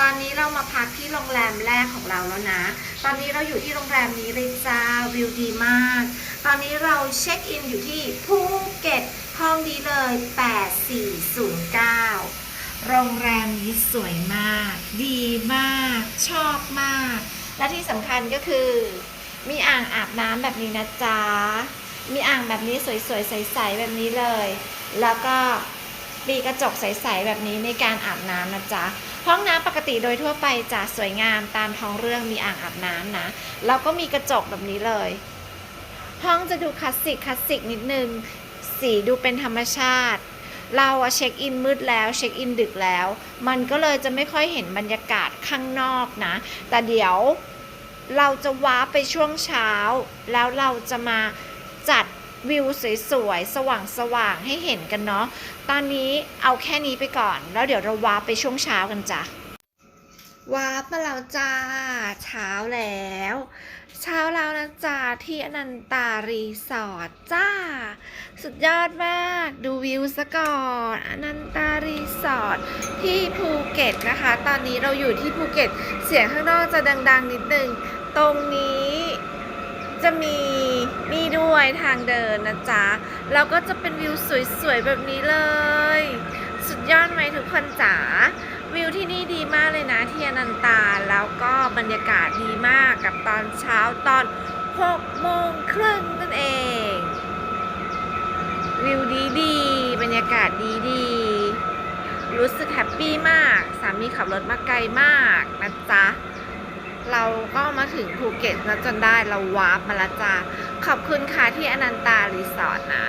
ตอนนี้เรามาพักที่โรงแรมแรกของเราแล้วนะ ตอนนี้เราอยู่ที่โรงแรมนี้เลยจ้าวิวดีมาก ตอนนี้เราเช็คอินอยู่ที่ภูเก็ตห้องนี้เลย 8409 โรงแรมนี้สวยมาก ดีมาก ชอบมาก และที่สำคัญก็คือ มีอ่างอาบน้ำแบบนี้นะจ๊ะ มีอ่างแบบนี้สวยๆใสๆแบบนี้เลย แล้วก็ มีกระจกใสๆแบบนี้ในการอาบน้ำนะจ๊ะห้องน้ำปกติโดยทั่วไปจะสวยงามตามท้องเรื่องมีอ่างอาบน้ำนะแล้วก็มีกระจกแบบนี้เลย ห้องจะดูคลาสสิกคลาสสิกนิดนึง สีดูเป็นธรรมชาติ เราเช็คอินมืดแล้วเช็คอินดึกแล้ว มันก็เลยจะไม่ค่อยเห็นบรรยากาศข้างนอกนะ แต่เดี๋ยวเราจะว้าร์ปไปช่วงเช้า แล้วเราจะมาจัด วิวสวยๆ สว่างๆ ให้เห็นกันเนาะ ตอนนี้เอาแค่นี้ไปก่อน แล้วเดี๋ยวเราวาร์ปไปช่วงเช้ากันจ้ะวาร์ปมาแล้วจ้า เช้าแล้ว เช้าแล้วนะจ้าที่อนันตารีสอร์ทจ้า สุดยอดมากดูวิวซะก่อนอนันตารีสอร์ทที่ภูเก็ตนะคะ ตอนนี้เราอยู่ที่ภูเก็ต เสียงข้างนอกจะดัง ๆ นิดนึง ตรงนี้จะมีนี่ด้ วยทางเดินนะจ๊ะ แล้วก็จะเป็นวิวสวยๆแบบนี้เลย สุดยอดไหมทุกคนจ๋า วิวที่นี่ดีมากเลยนะที่อนันตา แล้วก็บรรยากาศดีมากกับตอนเช้าตอน6โมงครึ่งนั่นเอง วิวดีดีๆบรรยากาศดีดีๆรู้สึกแฮปปี้มาก สามีขับรถมาไกลมากนะจ๊ะ เราก็มาถึงภูเก็ตแล้วจนได้เราวาร์ปมาแล้วจ้าขอบคุณค่ะที่อนันตารีสอร์ทนะ